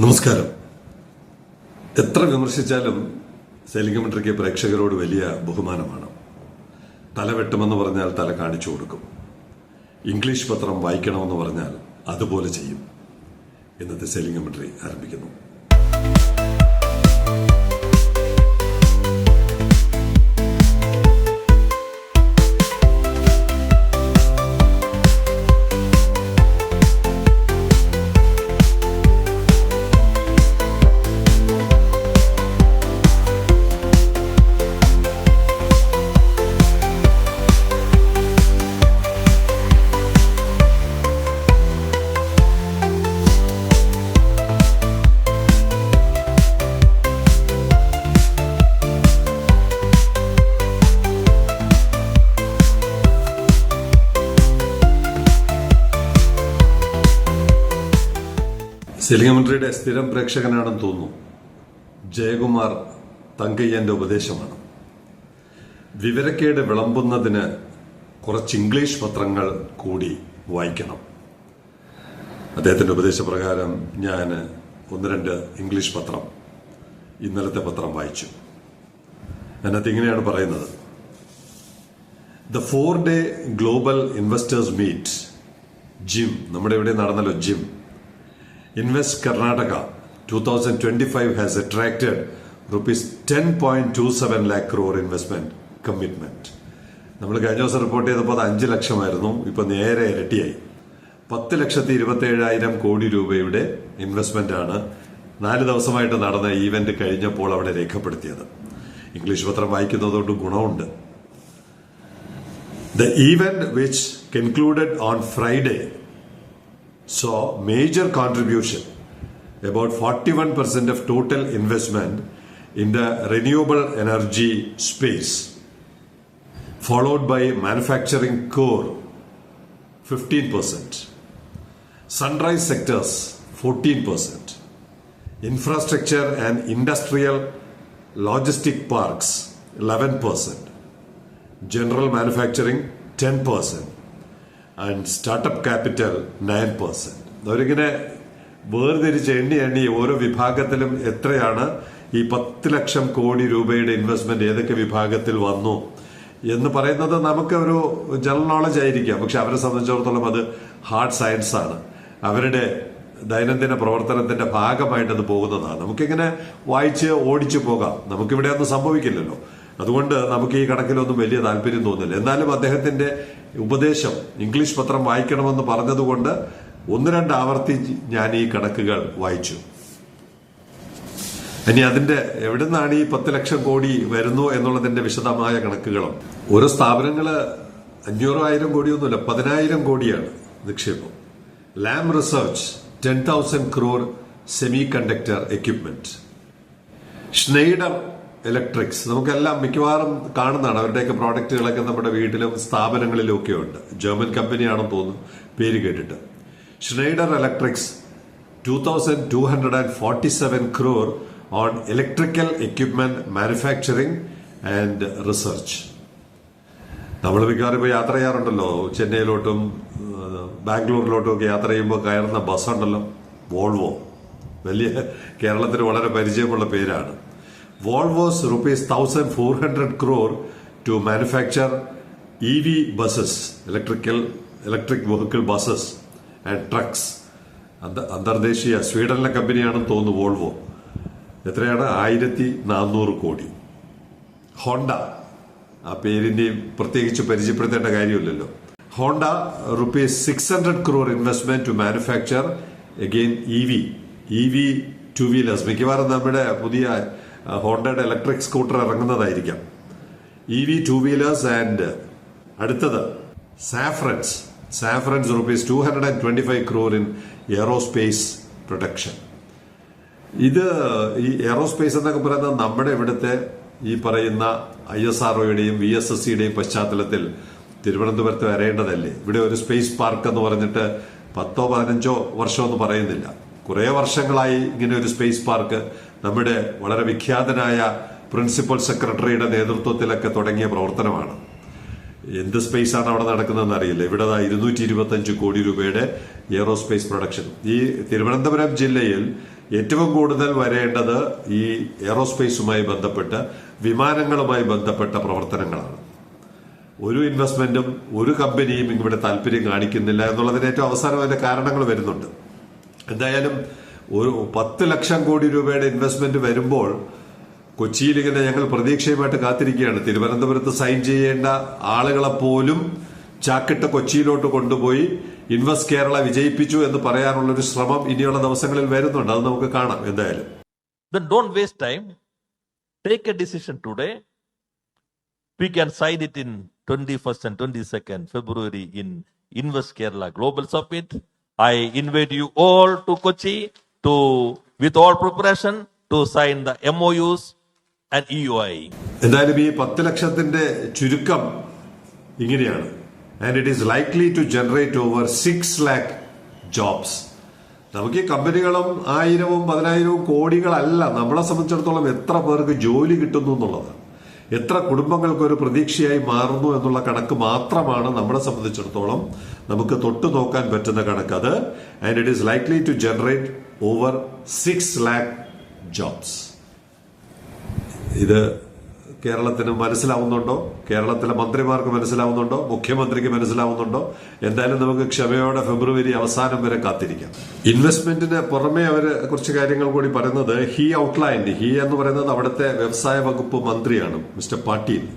നമസ്കാരം. എത്ര വിമർശിച്ചാലും സെലിംഗമെട്രിക്ക് പ്രേക്ഷകരോട് വലിയ ബഹുമാനമാണ്. തല വെട്ടുമെന്ന് പറഞ്ഞാൽ തല കാണിച്ചു കൊടുക്കും. ഇംഗ്ലീഷ് പത്രം വായിക്കണമെന്ന് പറഞ്ഞാൽ അതുപോലെ ചെയ്യും. ഇന്നത്തെ സെലിംഗമെട്രി ആരംഭിക്കുന്നു. സെലിംഗമെട്രിയുടെ സ്ഥിരം പ്രേക്ഷകനാണെന്ന് തോന്നുന്നു. ജയകുമാർ തങ്കയ്യന്റെ ഉപദേശമാണ്. വിവരക്കേട് വിളമ്പുന്നതിന് കുറച്ച് ഇംഗ്ലീഷ് പത്രങ്ങൾ കൂടി വായിക്കണം. അദ്ദേഹത്തിന്റെ ഉപദേശപ്രകാരം ഞാൻ ഒന്ന് രണ്ട് ഇംഗ്ലീഷ് പത്രം ഇന്നലത്തെ പത്രം വായിച്ചു. അതിനകത്ത് ഇങ്ങനെയാണ് പറയുന്നത്. The four day global investors meet GIM നമ്മുടെ ഇവിടെ നടന്നല്ലോ GIM. Has attracted rupees ten point two seven lakh crore investment commitment നമ്മൾ കഴിഞ്ഞ ദിവസം റിപ്പോർട്ട് ചെയ്തപ്പോൾ അത് അഞ്ച് ലക്ഷമായിരുന്നു. ഇപ്പൊ നേരെ ഇരട്ടിയായി. പത്ത് ലക്ഷത്തി ഇരുപത്തി ഏഴായിരം കോടി രൂപയുടെ ഇൻവെസ്റ്റ്മെന്റ് ആണ് നാല് ദിവസമായിട്ട് നടന്ന ഈവെന്റ് കഴിഞ്ഞപ്പോൾ അവിടെ രേഖപ്പെടുത്തിയത്. ഇംഗ്ലീഷ് പത്രം വായിക്കുന്നതുകൊണ്ട് ഗുണമുണ്ട്. The event, which concluded on Friday, saw major contribution, about 41% of total investment in the renewable energy space, followed by manufacturing core, 15%, sunrise sectors, 14%, infrastructure and industrial logistic parks, 11%, general manufacturing 10% and startup capital nine percent അവരിങ്ങനെ വേർതിരിച്ച് എണ്ണി എണ്ണി ഓരോ വിഭാഗത്തിലും എത്രയാണ് ഈ പത്ത് ലക്ഷം കോടി രൂപയുടെ ഇൻവെസ്റ്റ്മെന്റ് ഏതൊക്കെ വിഭാഗത്തിൽ വന്നു എന്ന് പറയുന്നത് നമുക്ക് ഒരു ജനറൽ നോളജ് ആയിരിക്കാം. പക്ഷെ അവരെ സംബന്ധിച്ചിടത്തോളം അത് ഹാർഡ് സയൻസ് ആണ്. അവരുടെ ദൈനംദിന പ്രവർത്തനത്തിന്റെ ഭാഗമായിട്ട് അത് പോകുന്നതാണ്. നമുക്കിങ്ങനെ വായിച്ച് ഓടിച്ചു പോകാം. നമുക്കിവിടെ ഒന്നും സംഭവിക്കില്ലല്ലോ. അതുകൊണ്ട് നമുക്ക് ഈ കണക്കിലൊന്നും വലിയ താല്പര്യം തോന്നില്ല. എന്നാലും അദ്ദേഹത്തിന്റെ ഉപദേശം ഇംഗ്ലീഷ് പത്രം വായിക്കണമെന്ന് പറഞ്ഞതുകൊണ്ട് ഒന്ന് രണ്ട് ആവർത്തി ഞാൻ ഈ കണക്കുകൾ വായിച്ചു. ഇനി അതിന്റെ എവിടുന്നാണ് ഈ പത്ത് ലക്ഷം കോടി വരുന്നു എന്നുള്ളതിന്റെ വിശദമായ കണക്കുകളും. ഓരോ സ്ഥാപനങ്ങൾ അഞ്ഞൂറോ ആയിരം കോടിയൊന്നുമില്ല പതിനായിരം കോടിയാണ് നിക്ഷേപം. Lam research ten thousand crore semiconductor equipment. Schneider electrics നമുക്കെല്ലാം മിക്കവാറും കാണുന്നതാണ് അവരുടെയൊക്കെ പ്രോഡക്റ്റുകളൊക്കെ നമ്മുടെ വീട്ടിലും സ്ഥാപനങ്ങളിലും ഒക്കെ ഉണ്ട്. ജർമ്മൻ കമ്പനിയാണെന്ന് തോന്നുന്നു. പേര് കേട്ടിട്ട്. Schneider electrics two thousand two hundred and forty seven crore on electrical equipment manufacturing and research നമ്മൾ മിക്കവാറും ഇപ്പോൾ യാത്ര ചെയ്യാറുണ്ടല്ലോ. ചെന്നൈയിലോട്ടും ബാംഗ്ലൂരിലോട്ടും ഒക്കെ യാത്ര ചെയ്യുമ്പോൾ കയറുന്ന ബസ്സുണ്ടല്ലോ. വോൾവോ വലിയ കേരളത്തിന് വളരെ പരിചയമുള്ള പേരാണ്. Four hundred crore to manufacture E V buses electrical electric vehicle buses and trucks അന്തർദേശീയ സ്വീഡനിലെ കമ്പനിയാണെന്ന് തോന്നുന്നു വോൾവോ എത്രയാണ്? ആയിരത്തി നാനൂറ് കോടി. ഹോണ്ട. ആ പേരിന്റെയും പ്രത്യേകിച്ച് പരിചയപ്പെടുത്തേണ്ട കാര്യമില്ലല്ലോ. Honda rupees six hundred crore investment to manufacture again E V E V two wheelers മിക്കവാറും നമ്മുടെ പുതിയ ഹോണ്ടയുടെ electric scooter ഇറങ്ങുന്നതായിരിക്കാം. E V two wheelers and അടുത്തത് Safrans Safrans rupees two hundred and twenty five crore in aerospace protection ഇത് ഈ aerospace എന്നൊക്കെ പറയുന്നത് നമ്മുടെ ഇവിടുത്തെ ഈ പറയുന്ന ഐ എസ് ആർഒയുടെയും വി എസ് എസ് സിയുടെയും പശ്ചാത്തലത്തിൽ തിരുവനന്തപുരത്ത് വരേണ്ടതല്ലേ? ഇവിടെ ഒരു സ്പേസ് പാർക്ക് എന്ന് പറഞ്ഞിട്ട് പത്തോ പതിനഞ്ചോ വർഷമൊന്നും പറയുന്നില്ല. കുറേ വർഷങ്ങളായി ഇങ്ങനെ ഒരു സ്പേസ് പാർക്ക് നമ്മുടെ വളരെ വിഖ്യാതനായ പ്രിൻസിപ്പൽ സെക്രട്ടറിയുടെ നേതൃത്വത്തിലൊക്കെ തുടങ്ങിയ പ്രവർത്തനമാണ്. എന്ത് സ്പേസ് ആണ് അവിടെ നടക്കുന്നതെന്ന് അറിയില്ല. ഇവിടെ ഇരുന്നൂറ്റി ഇരുപത്തി അഞ്ച് കോടി രൂപയുടെ എയറോസ്പേസ് പ്രൊഡക്ഷൻ. ഈ തിരുവനന്തപുരം ജില്ലയിൽ ഏറ്റവും കൂടുതൽ വരേണ്ടത് ഈ എയറോസ്പേസുമായി ബന്ധപ്പെട്ട് വിമാനങ്ങളുമായി ബന്ധപ്പെട്ട പ്രവർത്തനങ്ങളാണ്. ഒരു ഇൻവെസ്റ്റ്മെന്റും ഒരു കമ്പനിയും ഇവിടെ താല്പര്യം കാണിക്കുന്നില്ല എന്നുള്ളതിന് ഏറ്റവും അവസാനം അതിന്റെ കാരണങ്ങൾ വരുന്നുണ്ട്. എന്തായാലും ഒരു പത്ത് ലക്ഷം കോടി രൂപയുടെ ഇൻവെസ്റ്റ്മെന്റ് വരുമ്പോൾ കൊച്ചിയിൽ ഇങ്ങനെ ഞങ്ങൾ പ്രതീക്ഷയുമായിട്ട് കാത്തിരിക്കുകയാണ് തിരുവനന്തപുരത്ത് സൈൻ ചെയ്യേണ്ട ആളുകളെ പോലും ചാക്കിട്ട് കൊച്ചിയിലോട്ട് കൊണ്ടുപോയി ഇൻവെസ്റ്റ് കേരള വിജയിപ്പിച്ചു എന്ന് പറയാനുള്ള ഒരു ശ്രമം ഇനിയുള്ള ദിവസങ്ങളിൽ വരുന്നുണ്ട് അത് നമുക്ക് കാണാം എന്തായാലും Then don't waste time. Take a decision today. We can sign it in 21st and 22nd February in Invest Kerala Global Summit. I invite you all to Kochi to, with all preparation, to sign the MOUs and EUI. എന്തായാലും ഈ പത്ത് ലക്ഷത്തിന്റെ ചുരുക്കം ഇങ്ങനെയാണ്. And it is likely to generate over six lakh jobs നമുക്ക് ഈ കമ്പനികളും ആയിരവും പതിനായിരവും കോടികളല്ല. നമ്മളെ സംബന്ധിച്ചിടത്തോളം എത്ര പേർക്ക് ജോലി കിട്ടുന്നു എന്നുള്ളതാണ് എത്ര കുടുംബങ്ങൾക്ക് ഒരു പ്രതീക്ഷയായി മാറുന്നു എന്നുള്ള കണക്ക് മാത്രമാണ് നമ്മളെ സംബന്ധിച്ചിടത്തോളം നമുക്ക് തൊട്ടു നോക്കാൻ പറ്റുന്ന കണക്ക് അത്. And it is likely to generate over six lakh jobs ഇത് കേരളത്തിന് മനസ്സിലാവുന്നുണ്ടോ? കേരളത്തിലെ മന്ത്രിമാർക്ക് മനസ്സിലാവുന്നുണ്ടോ? മുഖ്യമന്ത്രിക്ക് മനസ്സിലാവുന്നുണ്ടോ? എന്തായാലും നമുക്ക് ക്ഷമയോടെ ഫെബ്രുവരി അവസാനം വരെ കാത്തിരിക്കാം. ഇൻവെസ്റ്റ്മെന്റിന് പുറമെ അവർ കുറച്ച് കാര്യങ്ങൾ കൂടി പറയുന്നത് ഹി ഔട്ട്ലൈൻഡ് ഹി എന്ന് പറയുന്നത് അവിടുത്തെ വ്യവസായ വകുപ്പ് മന്ത്രിയാണ് mister Patil.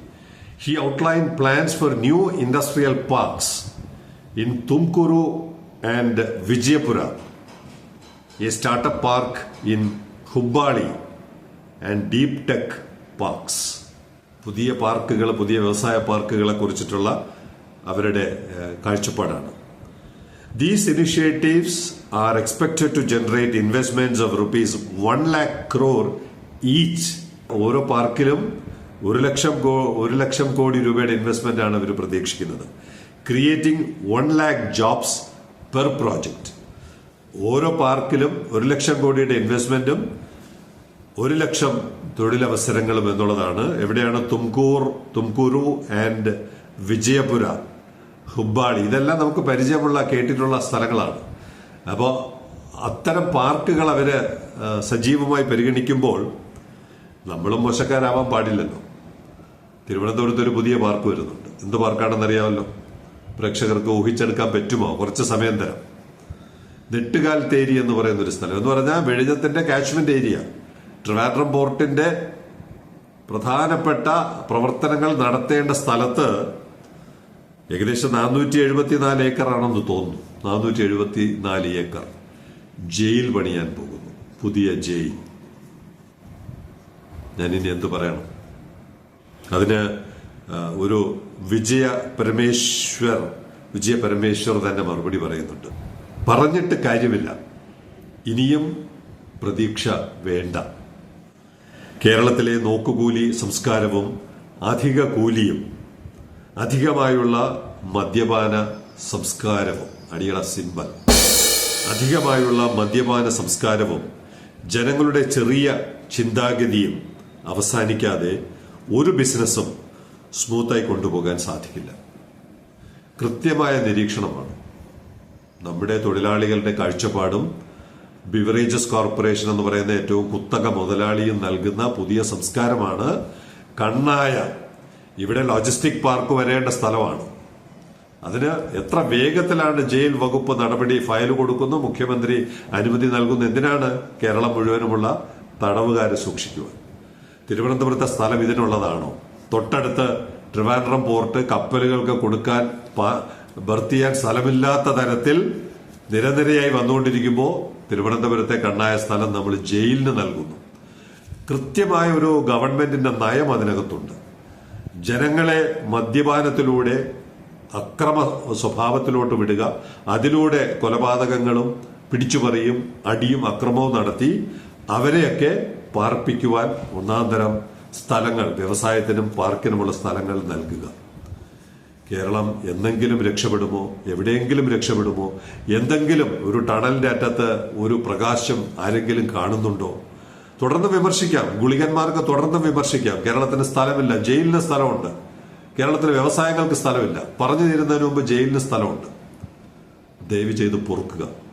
He outline plans for new industrial parks in Tumakuru and Vijayapura. A startup park in Hubballi and deep tech parks. പുതിയ പാർക്കുകൾ പുതിയ വ്യവസായ പാർക്കുകളെ കുറിച്ചിട്ടുള്ള അവരുടെ കാഴ്ചപ്പാടാണ്. These initiatives are expected to generate investments of rupees one lakh crore each ഓരോ പാർക്കിലും ഒരു ലക്ഷം ഒരു ലക്ഷം കോടി രൂപയുടെ ഇൻവെസ്റ്റ്മെന്റ് ആണ് ഇവർ പ്രതീക്ഷിക്കുന്നത്. Creating one lakh jobs per project ഓരോ പാർക്കിലും ഒരു ലക്ഷം കോടിയുടെ ഇൻവെസ്റ്റ്മെന്റും ഒരു ലക്ഷം തൊഴിലവസരങ്ങളും എന്നുള്ളതാണ്. എവിടെയാണ് തുംകൂർ തുംകൂരു ആൻഡ് വിജയപുര ഹുബ്ബാളി? ഇതെല്ലാം നമുക്ക് പരിചയമുള്ള കേട്ടിട്ടുള്ള സ്ഥലങ്ങളാണ്. അപ്പോൾ അത്തരം പാർക്കുകൾ അവർ സജീവമായി പരിഗണിക്കുമ്പോൾ നമ്മളും മോശക്കാരാവാൻ പാടില്ലല്ലോ. തിരുവനന്തപുരത്ത് ഒരു പുതിയ പാർക്ക് വരുന്നുണ്ട്. എന്ത് പാർക്കാണെന്ന് അറിയാമല്ലോ പ്രേക്ഷകർക്ക് ഊഹിച്ചെടുക്കാൻ പറ്റുമോ? കുറച്ച് സമയം തരാം. നെട്ടുകാൽ തേരി എന്ന് പറയുന്ന ഒരു സ്ഥലം. എന്ന് പറഞ്ഞാൽ വെളിഞ്ഞത്തിന്റെ കാച്ച്മെന്റ് ഏരിയ. ട്രിവാൻഡ്രം പോർട്ടിന്റെ പ്രധാനപ്പെട്ട പ്രവർത്തനങ്ങൾ നടത്തേണ്ട സ്ഥലത്ത് ഏകദേശം നാനൂറ്റി എഴുപത്തിനാല് ഏക്കറാണെന്ന് തോന്നുന്നു. നാനൂറ്റി എഴുപത്തി നാല് ഏക്കർ ജയിൽ പണിയാൻ പോകുന്നു. പുതിയ ജയിൽ. ഞാൻ ഇനി എന്ത് പറയണം? അതിന് ഒരു വിജയ പരമേശ്വർ വിജയ പരമേശ്വർ തന്നെ മറുപടി പറയുന്നുണ്ട്. പറഞ്ഞിട്ട് കാര്യമില്ല. ഇനിയും പ്രതീക്ഷ വേണ്ട. കേരളത്തിലെ നോക്കുകൂലി സംസ്കാരവും അധിക കൂലിയും അധികമായുള്ള മദ്യപാന സംസ്കാരവും അടിയറ സിംബൽ അധികമായുള്ള മദ്യപാന സംസ്കാരവും ജനങ്ങളുടെ ചെറിയ ചിന്താഗതിയും അവസാനിക്കാതെ ഒരു ബിസിനസ്സും സ്മൂത്തായി കൊണ്ടുപോകാൻ സാധിക്കില്ല. കൃത്യമായ നിരീക്ഷണമാണ്. നമ്മുടെ തൊഴിലാളികളുടെ കാഴ്ചപ്പാടും ബിവറേജസ് കോർപ്പറേഷൻ എന്ന് പറയുന്ന ഏറ്റവും കുത്തക മുതലാളിയും നൽകുന്ന പുതിയ സംസ്കാരമാണ് കണ്ണായ. ഇവിടെ ലോജിസ്റ്റിക് പാർക്ക് വരേണ്ട സ്ഥലമാണ്. അതിന് എത്ര വേഗത്തിലാണ് ജയിൽ വകുപ്പ് നടപടി ഫയൽ കൊടുക്കുന്നു മുഖ്യമന്ത്രി അനുമതി നൽകുന്നു എന്തിനാണ് കേരളം മുഴുവനുമുള്ള തടവുകാരെ സൂക്ഷിക്കുവാൻ? തിരുവനന്തപുരത്തെ സ്ഥലം ഇതിനുള്ളതാണോ? തൊട്ടടുത്ത് ട്രിവാൻഡ്രം പോർട്ട് കപ്പലുകൾക്ക് കൊടുക്കാൻ ഭർത്തിയാൻ സ്ഥലമില്ലാത്ത തരത്തിൽ നിരനിരയായി വന്നുകൊണ്ടിരിക്കുമ്പോൾ തിരുവനന്തപുരത്തെ കണ്ണായ സ്ഥലം നമ്മൾ ജയിലിന് നൽകുന്നു. കൃത്യമായ ഒരു ഗവൺമെന്റിന്റെ നയം അതിനകത്തുണ്ട്. ജനങ്ങളെ മദ്യപാനത്തിലൂടെ അക്രമ സ്വഭാവത്തിലോട്ട് വിടുക അതിലൂടെ കൊലപാതകങ്ങളും പിടിച്ചുപറിയും അടിയും അക്രമവും നടത്തി അവരെയൊക്കെ പാർപ്പിക്കുവാൻ ഒന്നാം തരം സ്ഥലങ്ങൾ വ്യവസായത്തിനും പാർക്കിനുമുള്ള സ്ഥലങ്ങൾ നൽകുക. കേരളം എന്നെങ്കിലും രക്ഷപ്പെടുമോ? എവിടെയെങ്കിലും രക്ഷപ്പെടുമോ? എന്തെങ്കിലും ഒരു ടണലിന്റെ അറ്റത്ത് ഒരു പ്രകാശം ആരെങ്കിലും കാണുന്നുണ്ടോ? തുടർന്ന് വിമർശിക്കാം. ഗുളികന്മാർക്ക് തുടർന്ന് വിമർശിക്കാം. കേരളത്തിന് സ്ഥലമില്ല. ജയിലിന് സ്ഥലമുണ്ട്. കേരളത്തിലെ വ്യവസായങ്ങൾക്ക് സ്ഥലമില്ല. പറഞ്ഞു തീരുന്നതിന് മുമ്പ് ജയിലിന് സ്ഥലമുണ്ട്. ദയവ് ചെയ്ത് പൊറുക്കുക.